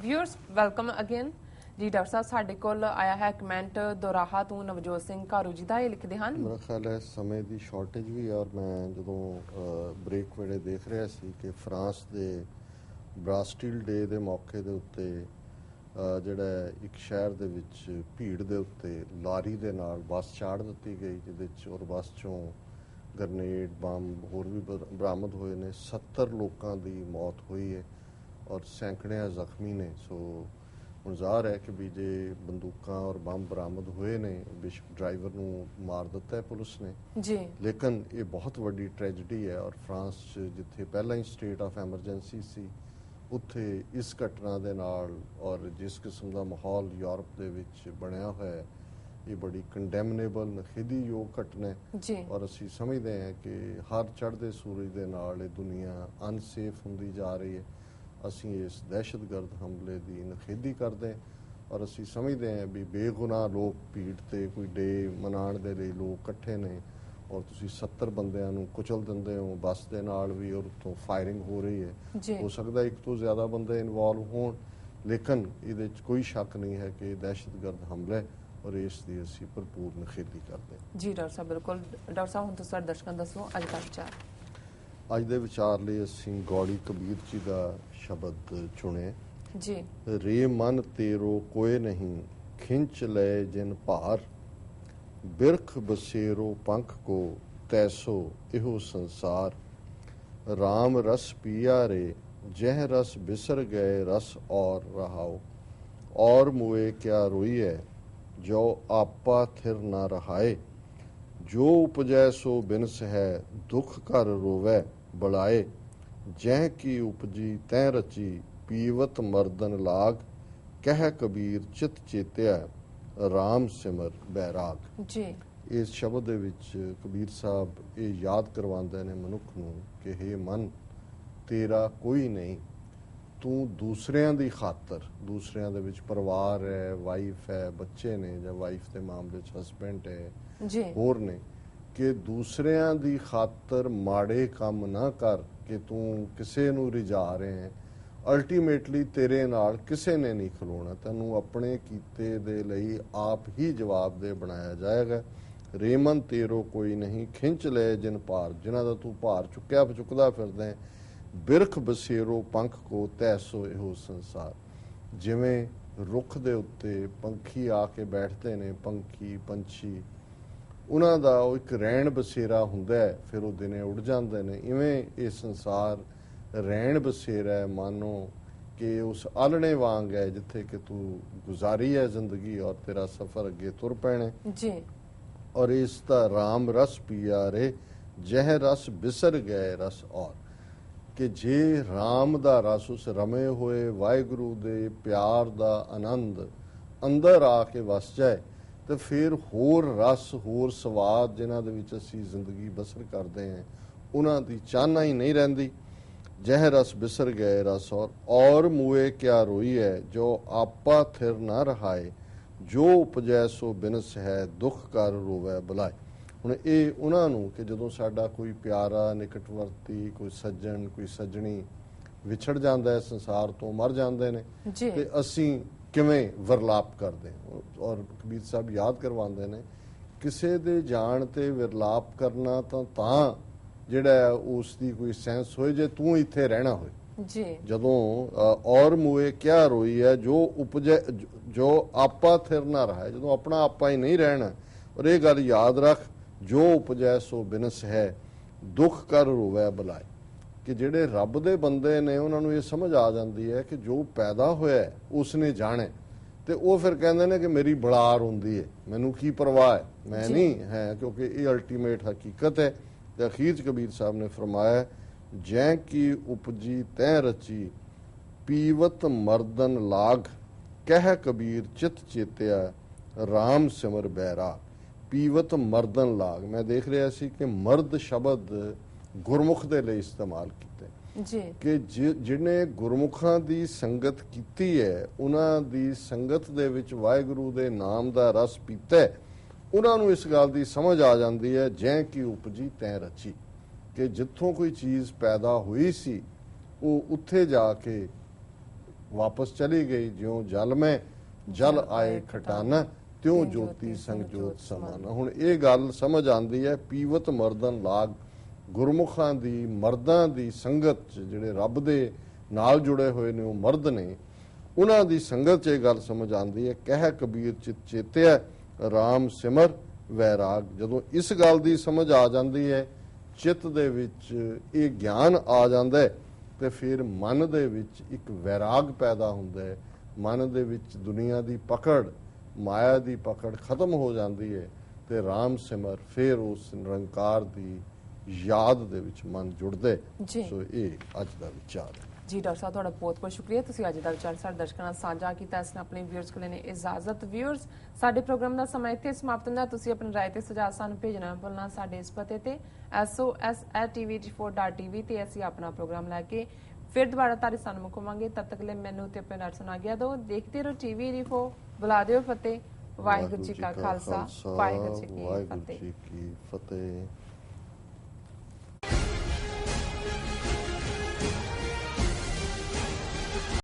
Viewers welcome again ਜੀ doctor ਸਾਹਿਬ, ਸਾਡੇ ਕੋਲ ਆਇਆ ਹੈ ਕਮੈਂਟ ਦੋਰਾਹਾ ਤੋਂ ਨਵਜੋਤ ਸਿੰਘ ਘਾਰੂ ਜੀ ਦਾ, ਇਹ ਲਿਖਦੇ ਹਨ। ਮੇਰਾ ਖਿਆਲ ਹੈ ਸਮੇਂ ਦੀ ਸ਼ਾਰਟੇਜ ਵੀ ਔਰ ਮੈਂ ਜਦੋਂ ਬ੍ਰੇਕ ਵੇਲੇ ਦੇਖ ਰਿਹਾ ਸੀ ਕਿ ਫਰਾਂਸ ਦੇ ਬ੍ਰਾਸਟਿਲ ਡੇ ਦੇ ਮੌਕੇ ਦੇ ਉੱਤੇ ਜਿਹੜਾ ਇੱਕ ਸ਼ਹਿਰ ਦੇ ਵਿੱਚ ਭੀੜ ਦੇ ਉੱਤੇ ਲਾਰੀ ਦੇ ਨਾਲ ਬੱਸ ਚਾੜ ਦਿੱਤੀ ਗਈ, ਜਿਹਦੇ ਵਿੱਚ ਔਰ ਬੱਸ ਚੋਂ ਗ੍ਰਨੇਡ ਬੰਬ ਹੋਰ ਵੀ ਬਰਾਮਦ ਹੋਏ ਨੇ। 70 ਲੋਕਾਂ ਦੀ ਮੌਤ ਹੋਈ ਹੈ। ਔਰ ਸੈਂਕੜਿਆਂ ਜ਼ਖਮੀ ਨੇ। ਸੋ ਹੁਣ ਜ਼ਾਹਰ ਹੈ ਕਿ ਵੀ ਜੇ ਬੰਦੂਕਾਂ ਔਰ ਬੰਬ ਬਰਾਮਦ ਹੋਏ ਨੇ ਬਿਸ਼ਪ ਡਰਾਈਵਰ ਨੂੰ ਮਾਰ ਦਿੱਤਾ ਹੈ ਪੁਲਿਸ ਨੇ। ਜੀ। ਲੇਕਿਨ ਇਹ ਬਹੁਤ ਵੱਡੀ ਟ੍ਰੈਜੇਡੀ ਹੈ ਔਰ ਫਰਾਂਸ 'ਚ ਜਿੱਥੇ ਪਹਿਲਾਂ ਹੀ ਸਟੇਟ ਆਫ ਐਮਰਜੈਂਸੀ ਸੀ ਉੱਥੇ ਇਸ ਘਟਨਾ ਦੇ ਨਾਲ ਔਰ ਜਿਸ ਕਿਸਮ ਦਾ ਮਾਹੌਲ ਯੂਰਪ ਦੇ ਵਿੱਚ ਬਣਿਆ ਹੋਇਆ ਹੈ ਇਹ ਬੜੀ ਕੰਡੈਮਨੇਬਲ ਨਖੇਦੀਯੋਗ ਘਟਨਾ ਹੈ। ਔਰ ਅਸੀਂ ਸਮਝਦੇ ਹਾਂ ਕਿ ਹਰ ਚੜ੍ਹਦੇ ਸੂਰਜ ਦੇ ਨਾਲ ਇਹ ਦੁਨੀਆ ਅਨਸੇਫ ਹੁੰਦੀ ਜਾ ਰਹੀ ਹੈ। ਅਸੀਂ ਇਸ ਦਹਿਸ਼ਤਗਰਦ ਹਮਲੇ ਦੀ ਨਖੇਦੀ ਕਰਦੇ ਹਾਂ ਔਰ ਅਸੀਂ ਸਮਝਦੇ ਹਾਂ ਵੀ ਬੇਗੁਨਾਹ ਲੋਕ ਭੀੜ ਤੇ ਕੋਈ ਡੇ ਮਨਾਉਣ ਦੇ ਲਈ ਲੋਕ ਇਕੱਠੇ ਨੇ ਔਰ ਤੁਸੀਂ 70 ਬੰਦਿਆਂ ਨੂੰ ਕੁਚਲ ਦਿੰਦੇ ਹੋ ਬੱਸ ਦੇ ਨਾਲ ਵੀ ਔਰ ਉੱਤੋਂ ਫਾਇਰਿੰਗ ਹੋ ਰਹੀ ਹੈ। ਹੋ ਸਕਦਾ ਇੱਕ ਤੋਂ ਜ਼ਿਆਦਾ ਬੰਦੇ ਇਨਵੋਲਵ ਹੋਣ ਲੇਕਿਨ ਇਹਦੇ ਵਿੱਚ ਕੋਈ ਸ਼ੱਕ ਨਹੀਂ ਹੈ ਕਿ ਇਹ ਦਹਿਸ਼ਤਗਰਦ ਹਮਲਾ ਔਰ ਇਸ ਦੀ ਅਸੀਂ ਭਰਪੂਰ ਨਖੇਦੀ ਕਰਦੇ ਹਾਂ। ਜੀ ਡਾਕਟਰ ਸਾਹਿਬ ਬਿਲਕੁਲ। ਡਾਕਟਰ ਸਾਹਿਬ ਹੁਣ ਤੁਸੀਂ ਸਾਡੇ ਦਰਸ਼ਕਾਂ ਦੱਸੋ ਅੱਜ ਦਾ ਵਿਚਾਰ। ਅੱਜ ਦੇ ਵਿਚਾਰ ਲਈ ਅਸੀਂ ਗੌੜੀ ਕਬੀਰ ਜੀ ਦਾ ਸ਼ਬਦ ਚੁਣਿਆ ਜੀ। ਰੇ ਮਨ ਤੇਰੋ ਕੋਏ ਨਹੀਂ ਖਿੰਚ ਲੈ ਜਿਨ ਭਾਰ। ਬਿਰਖ ਬਸੇਰੋ ਪੰਖ ਕੋ ਤੈਸੋ ਇਹੋ ਸੰਸਾਰ। RAM ਰਸ ਪੀਆ ਰੇ ਜਹ ਰਸ ਬਿਸਰ ਗਏ ਰਸ ਔਰ ਰਹਾਓ। ਔਰ ਮੋਏ ਕਿਆ ਰੋਈਐ ਜੋ ਆਪਾ ਥਿਰ ਨਾ ਰਹਾਏ। ਜੋ ਉਪਜੈ ਸੋ ਬਿਨਸ ਹੈ ਦੁਖ ਕਰ ਰੋਵੈ ਬਲਾਏ। ਜਹ ਕੀ ਉਪਜੀ ਤੈ ਰਚੀ ਪੀਵਤ ਮਰਦਨ ਲਾਗ। ਕਹਿ ਕਬੀਰ ਚਿਤ ਚੇਤਿਆ RAM ਸਿਮਰ ਬੈਰਾਗ। ਜੀ। ਇਸ ਸ਼ਬਦ ਦੇ ਵਿੱਚ ਕਬੀਰ ਸਾਹਿਬ ਇਹ ਯਾਦ ਕਰਵਾਉਂਦੇ ਨੇ ਮਨੁੱਖ ਨੂੰ ਕਿ हे ਮਨ ਤੇਰਾ ਕੋਈ ਨਹੀਂ। ਤੂੰ ਦੂਸਰਿਆਂ ਦੀ ਖਾਤਰ ਦੂਸਰਿਆਂ ਦੇ ਵਿੱਚ ਪਰਿਵਾਰ ਹੈ ਵਾਈਫ ਹੈ ਬੱਚੇ ਨੇ ਜਾਂ ਵਾਈਫ ਦੇ ਮਾਮਲੇ 'ਚ ਹਸਬੈਂਡ ਹੈ ਜੀ। ਹੋਰ ਨੇ ਕਿ ਦੂਸਰਿਆਂ ਦੀ ਖਾਤਰ ਮਾੜੇ ਕੰਮ ਨਾ ਕਰ ਕਿ ਤੂੰ ਕਿਸੇ ਨੂੰ ਰਿਝਾ ਰਹੇ ਹੈ। ਅਲਟੀਮੇਟਲੀ ਤੇਰੇ ਨਾਲ ਕਿਸੇ ਨੇ ਨਹੀਂ ਖਲੋਣਾ। ਤੈਨੂੰ ਆਪਣੇ ਕੀਤੇ ਦੇ ਲਈ ਆਪ ਹੀ ਜਵਾਬ ਦੇ ਬਣਾਇਆ ਜਾਏਗਾ। ਰੇਮਨ ਤੇਰੋ ਕੋਈ ਨਹੀਂ ਖਿੰਚ ਲੈ ਜਿਨ ਭਾਰ ਜਿਨ੍ਹਾਂ ਦਾ ਤੂੰ ਭਾਰ ਚੁੱਕਿਆ ਚੁੱਕਦਾ ਫਿਰਦਾ ਹੈ। ਬਿਰਖ ਬਸੇਰੋ ਪੰਖ ਕੋ ਤੈਸੋ ਇਹੋ ਸੰਸਾਰ। ਜਿਵੇਂ ਰੁੱਖ ਦੇ ਉੱਤੇ ਪੰਖੀ ਆ ਕੇ ਬੈਠਦੇ ਨੇ ਪੰਖੀ ਪੰਛੀ ਉਹਨਾਂ ਦਾ ਉਹ ਇੱਕ ਰਹਿਣ ਬਸੇਰਾ ਹੁੰਦਾ ਹੈ ਫਿਰ ਉਹ ਦਿਨੇ ਉੱਡ ਜਾਂਦੇ ਨੇ। ਇਵੇਂ ਇਹ ਸੰਸਾਰ ਰਹਿਣ ਬਸੇਰਾ ਹੈ ਮਾਨੋ ਕਿ ਉਸ ਆਲਣੇ ਵਾਂਗ ਹੈ ਜਿੱਥੇ ਕਿ ਤੂੰ ਗੁਜ਼ਾਰੀ ਹੈ ਜ਼ਿੰਦਗੀ ਔਰ ਤੇਰਾ ਸਫ਼ਰ ਅੱਗੇ ਤੁਰ ਪੈਣਾ। ਜੀ। ਔਰ ਇਸ ਦਾ RAM ਰਸ ਪੀਆ ਰੇ ਜਹ ਰਸ ਬਿਸਰ ਗਏ ਰਸ ਔਰ। ਕਿ ਜੇ RAM ਦਾ ਰਸ ਉਸ ਰਮੇ ਹੋਏ, ਵਾਹਿਗੁਰੂ ਦੇ ਪਿਆਰ ਦਾ ਆਨੰਦ ਅੰਦਰ ਆ ਕੇ ਵਸ ਜਾਏ, ਤੇ ਫਿਰ ਹੋਰ ਰਸ, ਹੋਰ ਸਵਾਦ ਜਿਨ੍ਹਾਂ ਦੇ ਵਿੱਚ ਅਸੀਂ ਜ਼ਿੰਦਗੀ ਬਸਰ ਕਰਦੇ ਹਾਂ, ਉਹਨਾਂ ਦੀ ਚਾਹਨਾ ਹੀ ਨਹੀਂ ਰਹਿੰਦੀ। ਜਹ ਰਸ ਬਿਸਰ ਗਏ ਰਸ ਔਰ ਔਰ ਮੂਏ ਕਿਆ ਰੋਈ ਹੈ ਜੋ ਆਪਾ ਥਿਰ ਨਾ ਰਹਾਏ, ਜੋ ਉਪਜੈ ਸੋ ਬਿਨਸ ਹੈ, ਦੁੱਖ ਕਰ ਰੋਵੈ ਬੁਲਾਏ। ਹੁਣ ਇਹ ਉਹਨਾਂ ਨੂੰ ਕਿ ਜਦੋਂ ਸਾਡਾ ਕੋਈ ਪਿਆਰਾ ਨਿਕਟਵਰਤੀ ਕੋਈ ਸੱਜਣ ਕੋਈ ਸੱਜਣੀ ਵਿਛੜ ਜਾਂਦਾ ਹੈ ਸੰਸਾਰ ਤੋਂ ਮਰ ਜਾਂਦੇ ਨੇ ਤੇ ਅਸੀਂ ਕਿਵੇਂ ਵਰਲਾਪ ਕਰਦੇ। ਔਰ ਕਬੀਰ ਸਾਹਿਬ ਯਾਦ ਕਰਵਾਉਂਦੇ ਨੇ ਕਿਸੇ ਦੇ ਜਾਣ ਤੇ ਵਿਰਲਾਪ ਕਰਨਾ ਤਾਂ ਤਾਂ ਜਿਹੜਾ ਉਸ ਦੀ ਕੋਈ ਸੈਂਸ ਹੋਏ ਜੇ ਤੂੰ ਇੱਥੇ ਰਹਿਣਾ ਹੋਏ। ਜੀ। ਜਦੋਂ ਔਰ ਮੂਏ ਕਿਆ ਰੋਈ ਹੈ ਜੋ ਉਪਜੈ ਜੋ ਆਪਾ ਥਿਰ ਨਾ ਰਹਾ ਜਦੋਂ ਆਪਣਾ ਆਪਾ ਹੀ ਨਹੀਂ ਰਹਿਣਾ ਔਰ ਇਹ ਗੱਲ ਯਾਦ ਰੱਖ ਜੋ ਉਪਜੈ ਸੋ ਬਿਨਸ ਹੈ ਦੁੱਖ ਕਰ ਰੋਵੈ ਬਲਾਏ ਕਿ ਜਿਹੜੇ ਰੱਬ ਦੇ ਬੰਦੇ ਨੇ ਉਹਨਾਂ ਨੂੰ ਇਹ ਸਮਝ ਆ ਜਾਂਦੀ ਹੈ ਕਿ ਜੋ ਪੈਦਾ ਹੋਇਆ ਉਸ ਨੇ ਜਾਣੇ। ਤੇ ਉਹ ਫਿਰ ਕਹਿੰਦੇ ਨੇ ਕਿ ਮੇਰੀ ਬਲਾਰ ਹੁੰਦੀ ਹੈ। ਮੈਨੂੰ ਕੀ ਪਰਵਾਹ ਹੈ? ਮੈਂ। ਨਹੀਂ ਹੈ ਕਿਉਂਕਿ ਇਹ ਅਲਟੀਮੇਟ ਹਕੀਕਤ ਹੈ। ਤੇ ਅਖੀਰ ਚ ਕਬੀਰ ਸਾਹਿਬ ਨੇ ਫਰਮਾਇਆ ਜੈ ਕੀ ਉਪਜੀ ਤੈ ਰਚੀ ਪੀਵਤ ਮਰਦਨ ਲਾਗ ਕਹਿ ਕਬੀਰ ਚਿਤ ਚੇਤਿਆ RAM ਸਿਮਰ ਬੈਰਾ। ਪੀਵਤ ਮਰਦਨ ਲਾਗ। ਮੈਂ ਦੇਖ ਰਿਹਾ ਸੀ ਕਿ ਮਰਦ ਸ਼ਬਦ ਗੁਰਮੁਖ ਦੇ ਲਈ ਇਸਤੇਮਾਲ ਕੀਤਾ। ਜੀ। ਕਿ ਜਿਹਨੇ ਗੁਰਮੁਖਾਂ ਦੀ ਸੰਗਤ ਕੀਤੀ ਹੈ ਉਹਨਾਂ ਦੀ ਸੰਗਤ ਦੇ ਵਿੱਚ ਵਾਹਿਗੁਰੂ ਦੇ ਨਾਮ ਦਾ ਰਸ ਪੀਤਾ ਉਹਨਾਂ ਨੂੰ ਇਸ ਗੱਲ ਦੀ ਸਮਝ ਆ ਜਾਂਦੀ ਹੈ ਜੈ ਕੀ ਉਪਜੀ ਤੈ ਰਚੀ। ਕਿ ਜਿੱਥੋਂ ਕੋਈ ਚੀਜ਼ ਪੈਦਾ ਹੋਈ ਸੀ ਉਹ ਉੱਥੇ ਜਾ ਕੇ ਵਾਪਸ ਚਲੀ ਗਈ ਜਿਉਂ ਜਲ ਮੈਂ ਜਲ ਆਏ ਖਟਾਨਾ। ਤਿਉਂ ਜੋਤੀ ਸੰਗ ਜੋਤ ਸਮਾਨਾ। ਹੁਣ ਇਹ ਗੱਲ ਸਮਝ ਆਂਦੀ ਹੈ, ਪੀਵਤ ਮਰਦਨ ਲਾਗ, ਗੁਰਮੁਖਾਂ ਦੀ, ਮਰਦਾਂ ਦੀ ਸੰਗਤ 'ਚ ਜਿਹੜੇ ਰੱਬ ਦੇ ਨਾਲ ਜੁੜੇ ਹੋਏ ਨੇ, ਉਹ ਮਰਦ ਨੇ। ਉਹਨਾਂ ਦੀ ਸੰਗਤ 'ਚ ਇਹ ਗੱਲ ਸਮਝ ਆਂਦੀ ਹੈ, ਕਹਿ ਕਬੀਰ ਚਿਤ ਚੇਤਿਆ RAM ਸਿਮਰ, ਵੈਰਾਗ। ਜਦੋਂ ਇਸ ਗੱਲ ਦੀ ਸਮਝ ਆ ਜਾਂਦੀ ਹੈ, ਚਿੱਤ ਦੇ ਵਿੱਚ ਇਹ ਗਿਆਨ ਆ ਜਾਂਦਾ ਹੈ, ਤੇ ਫਿਰ ਮਨ ਦੇ ਵਿੱਚ ਇੱਕ ਵੈਰਾਗ ਪੈਦਾ ਹੁੰਦਾ ਹੈ। ਮਨ ਦੇ ਵਿੱਚ ਦੁਨੀਆ ਦੀ ਪਕੜ ਮਾਇਆ ਦੀ ਪਕੜ ਖਤਮ ਹੋ ਜਾਂਦੀ ਹੈ ਤੇ RAM ਸਿਮਰ ਫਿਰ ਉਸ ਨਿਰੰਕਾਰ ਦੀ ਯਾਦ ਦੇ ਵਿੱਚ ਮਨ ਜੁੜਦਾ। ਸੋ ਇਹ ਅੱਜ ਦਾ ਵਿਚਾਰ ਹੈ। ਜੀ ਡਾਕਟਰ ਸਾਹਿਬ ਤੁਹਾਡਾ ਬਹੁਤ ਬਹੁਤ ਸ਼ੁਕਰੀਆ। ਤੁਸੀਂ ਅੱਜ ਦਾ ਵਿਚਾਰ ਸਾਡੇ ਦਰਸ਼ਕਾਂ ਨਾਲ ਸਾਂਝਾ ਕੀਤਾ। ਇਸ ਨੇ ਆਪਣੇ ਵਿਊਅਰਸ ਕੋਲ ਨੇ ਇਜਾਜ਼ਤ। ਵਿਊਅਰਸ ਸਾਡੇ ਪ੍ਰੋਗਰਾਮ ਦਾ ਸਮਾਂ ਇੱਥੇ ਸਮਾਪਤ ਹੁੰਦਾ। ਤੁਸੀਂ ਆਪਣੀ ਰਾਏ ਤੇ ਸੁਝਾਅ ਸਾਨੂੰ ਭੇਜਣਾ ਭੁੱਲਣਾ ਸਾਡੇ ਇਸ ਪਤੇ ਤੇ। Sos@tv4.tv ਤੇ ਅਸੀਂ ਆਪਣਾ ਪ੍ਰੋਗਰਾਮ ਲੈ ਕੇ ਫਿਰ ਦੁਬਾਰਾ ਤਾਰੀ ਸਾਨੂੰ ਮੁਕਵਾਂਗੇ। ਤਦ ਤੱਕ ਲਈ ਮੈਨੂੰ ਤੇ ਆਪਣੇ ਨਾਲ ਸੁਣਾ ਗਿਆ ਦੋ। ਦੇਖਦੇ ਰਹੋ ਟੀਵੀ ਰਿਫੋ ਬੁਲਾ ਦਿਓ ਫਤਿਹ। ਵਾਹਿਗੁਰੂ ਜੀ ਕਾ ਖਾਲਸਾ। ਵਾਹਿਗੁਰੂ ਜੀ ਕੀ ਫਤਿਹ।